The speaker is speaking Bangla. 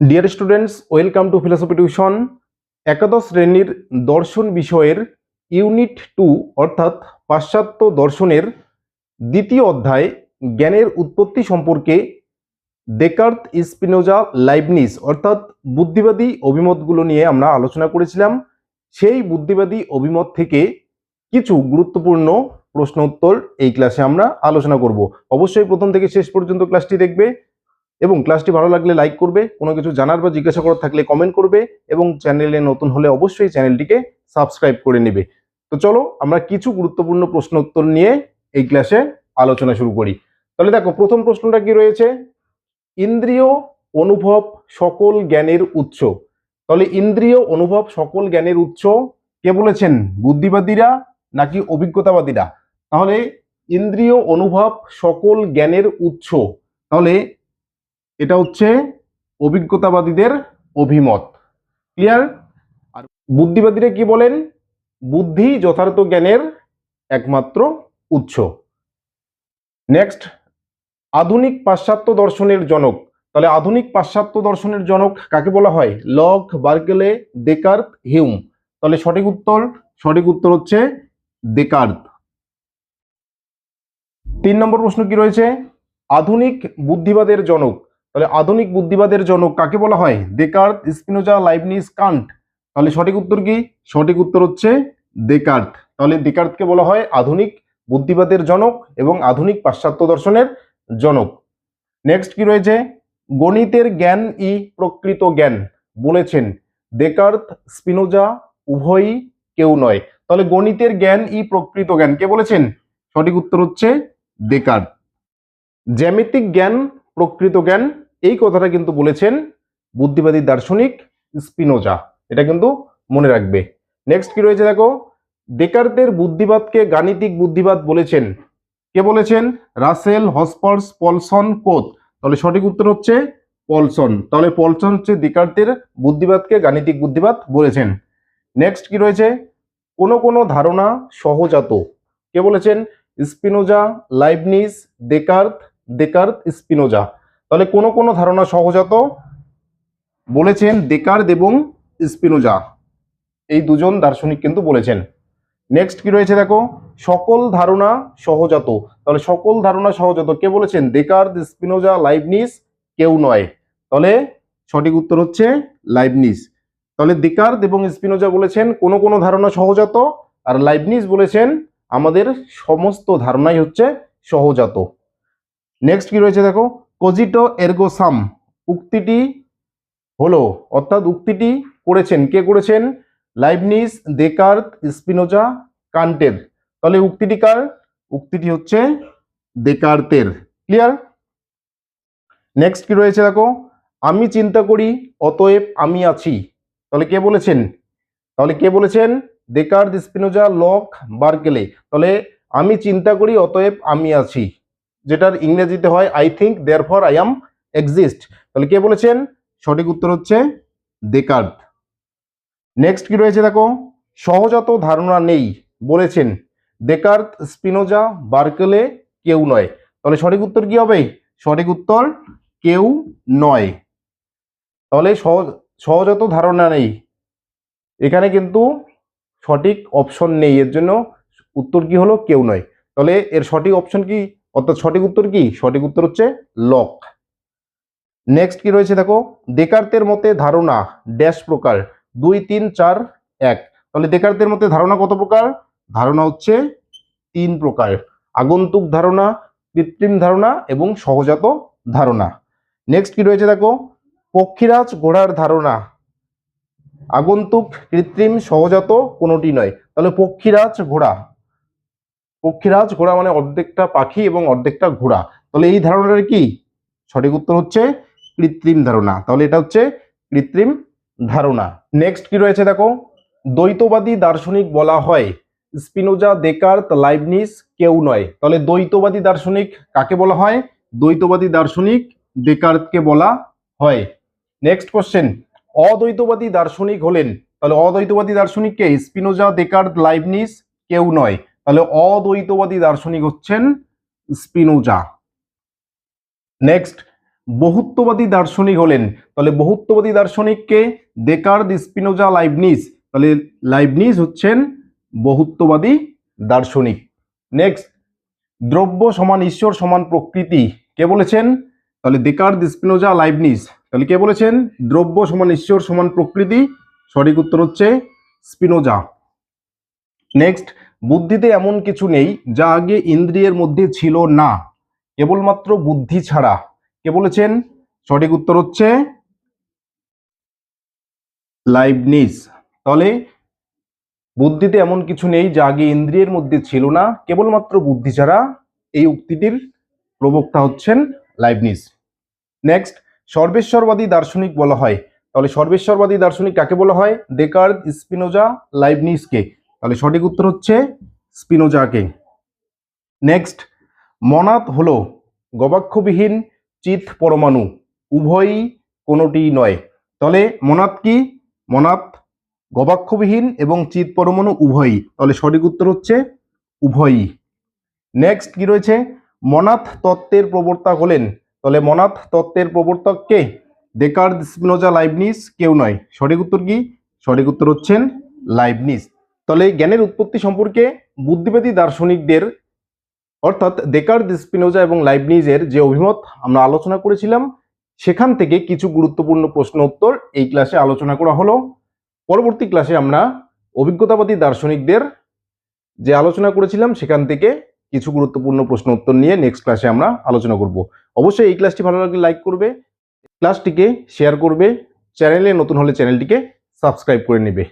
Dear students welcome to philosophy tuition একাদশ শ্রেণির দর্শন বিষয়ের ইউনিট টু অর্থাৎ পাশ্চাত্য দর্শনের দ্বিতীয় অধ্যায়, জ্ঞানের উৎপত্তি সম্পর্কে ডেকার্ত স্পিনোজা লাইবনিস অর্থাৎ বুদ্ধিবাদী অভিমতগুলো নিয়ে আমরা আলোচনা করেছিলাম। সেই বুদ্ধিবাদী অভিমত থেকে কিছু গুরুত্বপূর্ণ প্রশ্ন উত্তর এই ক্লাসে আমরা আলোচনা করব। অবশ্যই প্রথম থেকে শেষ পর্যন্ত ক্লাসটি দেখবে। এবং ক্লাসটি ভালো লাগলে লাইক করবে, কোনো কিছু জানার বা জিজ্ঞাসা করার থাকলে কমেন্ট করবে এবং চ্যানেলে নতুন হলে অবশ্যই চ্যানেলটিকে সাবস্ক্রাইব করে নেবে। তো চলো, আমরা কিছু গুরুত্বপূর্ণ প্রশ্ন উত্তর নিয়ে এই ক্লাসে আলোচনা শুরু করি। তাহলে দেখো, প্রথম প্রশ্নটা কি রয়েছে? ইন্দ্রিয় অনুভব সকল জ্ঞানের উৎস। তাহলে ইন্দ্রিয় অনুভব সকল জ্ঞানের উৎস কে বলেছেন? বুদ্ধিবাদীরা নাকি অভিজ্ঞতাবাদীরা? তাহলে ইন্দ্রিয় অনুভব সকল জ্ঞানের উৎস। তাহলে এটা হচ্ছে অভিজ্ঞতাবাদীদের অভিমত। ক্লিয়ার আর বুদ্ধিবাদীরা কি বলেন? বুদ্ধি যথার্থ জ্ঞানের একমাত্র উৎস। নেক্সট আধুনিক পাশ্চাত্য দর্শনের জনক। তাহলে আধুনিক পাশ্চাত্য দর্শনের জনক কাকে বলা হয়? Locke, Berkeley Descartes Hume. তাহলে সঠিক উত্তর? সঠিক উত্তর হচ্ছে ডেকার্ত তিন নম্বর প্রশ্ন কি রয়েছে? আধুনিক বুদ্ধিবাদের জনক। তাহলে আধুনিক বুদ্ধিবাদের জনক কাকে বলা হয়? দেকার্ত স্পিনোজা লাইবনিস কান্ট তাহলে সঠিক উত্তর কি? সঠিক উত্তর হচ্ছে দেকার্ত তাহলে দেকার্তকে বলা হয় আধুনিক বুদ্ধিবাদের জনক এবং আধুনিক পাশ্চাত্য দর্শনের জনক। নেক্সট কি রয়েছে? গণিতের জ্ঞান ই প্রকৃত জ্ঞান বলেছেন। দেকার্ত স্পিনোজা উভয়ই কেউ নয়। তাহলে গণিতের জ্ঞান ই প্রকৃত জ্ঞান কে বলেছেন? সঠিক উত্তর হচ্ছে দেকার্ত জ্যামিতিক জ্ঞান প্রকৃত জ্ঞান এই কথাটা কিন্তু বলেছেন বুদ্ধিবাদী দার্শনিক স্পিনোজা। এটা কিন্তু মনে রাখবে। নেক্সট কি রয়েছে দেখো? ডেকার্তের বুদ্ধিবাদকে গাণিতিক বুদ্ধিবাদ বলেছেন। কে বলেছেন? রাসেল হসপার্স পলসন কোত তাহলে সঠিক উত্তর হচ্ছে পলসন। তাহলে পলসন হচ্ছে ডেকার্তের বুদ্ধিবাদকে গাণিতিক বুদ্ধিবাদ বলেছেন। নেক্সট কি রয়েছে? কোন কোন ধারণা সহজাত। কে বলেছেন? Spinoza Leibniz Descartes Descartes Spinoza. তাহলে কোন কোন ধারণা সহজাত বলেছেন ডেকার্ত এবং স্পিনোজা। এই দুজন দার্শনিক কিন্তু বলেছেন। নেক্সট কি রয়েছে দেখো? সকল ধারণা সহজাত। তাহলে সকল ধারণা সহজাত। কে বলেছেন? ডেকার্ত স্পিনোজা লাইবনিস কেউ নয়। তাহলে সঠিক উত্তর হচ্ছে লাইবনিস তাহলে ডেকার্ত এবং স্পিনোজা বলেছেন কোন কোন ধারণা সহজাত আর লাইবনিস বলেছেন আমাদের সমস্ত ধারণাই হচ্ছে সহজাত। নেক্সট কি রয়েছে দেখো? কোজিটো এরগো সাম উক্তিটি হলো, অর্থাৎ উক্তিটি করেছেন। কে করেছেন? লাইবনিস দেকার্ত স্পিনোজা কান্টের তাহলে উক্তিটি কার? উক্তিটি হচ্ছে দেকার্তের ক্লিয়ার নেক্সট কি রয়েছে দেখো? আমি চিন্তা করি, অতএব আমি আছি। তাহলে কে বলেছেন? তাহলে কে বলেছেন? দেকার্ত স্পিনোজা লক বার্কেলে তাহলে আমি চিন্তা করি, অতএব আমি আছি। যেটার ইংরেজিতে হয় I think therefore I am exist তাহলে কে বলেছেন? সঠিক উত্তর হচ্ছে দেকার্ত নেক্সট কি রয়েছে দেখো? সহজাত ধারণা নেই, বলেছেন। দেকার্ত স্পিনোজা, বার্কেলে কেউ নয়। তাহলে সঠিক উত্তর কি হবে? সঠিক উত্তর, কেউ নয়। তাহলে সহজ সহজাত ধারণা নেই। এখানে কিন্তু সঠিক অপশন নেই, এর জন্য উত্তর কি হলো? কেউ নয়। তাহলে এর সঠিক অপশন কি? অর্থাৎ সঠিক উত্তর কি? সঠিক উত্তর হচ্ছে লক। নেক্সট কি রয়েছে দেখো? দেকার্তের মতে ধারণা, ড্যাশ প্রকার, দুই, তিন, চার, এক। তাহলে দেকার্তের মতে ধারণা কত প্রকার? ধারণা হচ্ছে তিন প্রকার, আগন্তুক ধারণা, কৃত্রিম ধারণা এবং সহজাত ধারণা। নেক্সট কি রয়েছে দেখো? পক্ষীরাজ ঘোড়ার ধারণা, আগন্তুক, কৃত্রিম, সহজাত কোনোটি নয়। তাহলে পক্ষীরাজ ঘোড়া পক্ষীরাজ ঘোড়া মানে অর্ধেকটা পাখি এবং অর্ধেকটা ঘোড়া। তাহলে এই ধারণাটা কি? সঠিক উত্তর হচ্ছে কৃত্রিম ধারণা। তাহলে এটা হচ্ছে কৃত্রিম ধারণা। নেক্সট কি রয়েছে দেখো? দ্বৈতবাদী দার্শনিক বলা হয়, স্পিনোজা দেকার্ত লাইবনিস কেউ নয়। তাহলে দ্বৈতবাদী দার্শনিক কাকে বলা হয়? দ্বৈতবাদী দার্শনিক দেকার্তকে বলা হয়। নেক্সট কোশ্চেন অদ্বৈতবাদী দার্শনিক হলেন। তাহলে অদ্বৈতবাদী দার্শনিককে স্পিনোজা দেকার্ত লাইবনিস কেউ নয়। তাহলে অদ্বৈতবাদী দার্শনিক হচ্ছেন স্পিনোজা। নেক্সট বহুত্ববাদী দার্শনিক হলেন। তাহলে বহুত্ববাদী দার্শনিককে দেকার স্পিনোজা লাইবনিজ তাহলে লাইবনিজ হচ্ছেন বহুত্ববাদী দার্শনিক। নেক্সট দ্রব্য সমান ঈশ্বর সমান প্রকৃতি, কে বলেছেন? তাহলে দেকার স্পিনোজা লাইবনিজ তাহলে কে বলেছেন? দ্রব্য সমান ঈশ্বর সমান প্রকৃতি। সঠিক উত্তর হচ্ছে স্পিনোজা নেক্সট বুদ্ধিতে এমন কিছু নেই যা আগে ইন্দ্রিয়ের মধ্যে ছিল না। কেবলমাত্র বুদ্ধি ছাড়া। কে বলেছেন? সঠিক উত্তর হচ্ছে লাইবনিজ। তাহলে বুদ্ধিতে এমন কিছু নেই যা আগে ইন্দ্রিয়ের মধ্যে ছিল না, কেবলমাত্র বুদ্ধি ছাড়া। এই উক্তিটির প্রবক্তা হচ্ছেন লাইবনিজ। নেক্সট সর্বেশ্বরবাদী দার্শনিক বলা হয়। তাহলে সর্বেশ্বরবাদী দার্শনিক কাকে বলা হয়? ডেকার্ড স্পিনোজা লাইবনিজকে তাহলে সঠিক উত্তর হচ্ছে স্পিনোজাকে। নেক্সট মনাত হল গবাক্ষবিহীন চিত পরমাণু, উভয়ই কোনোটি নয়। তাহলে মনাত কি? মনাত গবাক্ষবিহীন এবং চিত পরমাণু উভয়ই। তাহলে সঠিক উত্তর হচ্ছে উভয়ই। নেক্সট কি রয়েছে? মনাথ তত্ত্বের প্রবর্তক হলেন। তাহলে মনাথ তত্ত্বের প্রবর্তক কে? দেকার স্পিনোজা লাইবনিস কেউ নয়। সঠিক উত্তর কি? সঠিক উত্তর হচ্ছেন লাইবনিস তাহলে জ্ঞানের উৎপত্তি সম্পর্কে বুদ্ধিবাদী দার্শনিকদের অর্থাৎ দেকার স্পিনোজা এবং লাইবনিজের যে অভিমত আমরা আলোচনা করেছিলাম, সেখান থেকে কিছু গুরুত্বপূর্ণ প্রশ্ন উত্তর এই ক্লাসে আলোচনা করা হলো। পরবর্তী ক্লাসে আমরা অভিজ্ঞতাবাদী দার্শনিকদের যে আলোচনা করেছিলাম, সেখান থেকে কিছু গুরুত্বপূর্ণ প্রশ্ন উত্তর নিয়ে নেক্সট ক্লাসে আমরা আলোচনা করব। অবশ্যই এই ক্লাসটি ভালো লাগলে লাইক করবে ক্লাসটিকে শেয়ার করবে চ্যানেলে নতুন হলে চ্যানেলটিকে সাবস্ক্রাইব করে নেবে।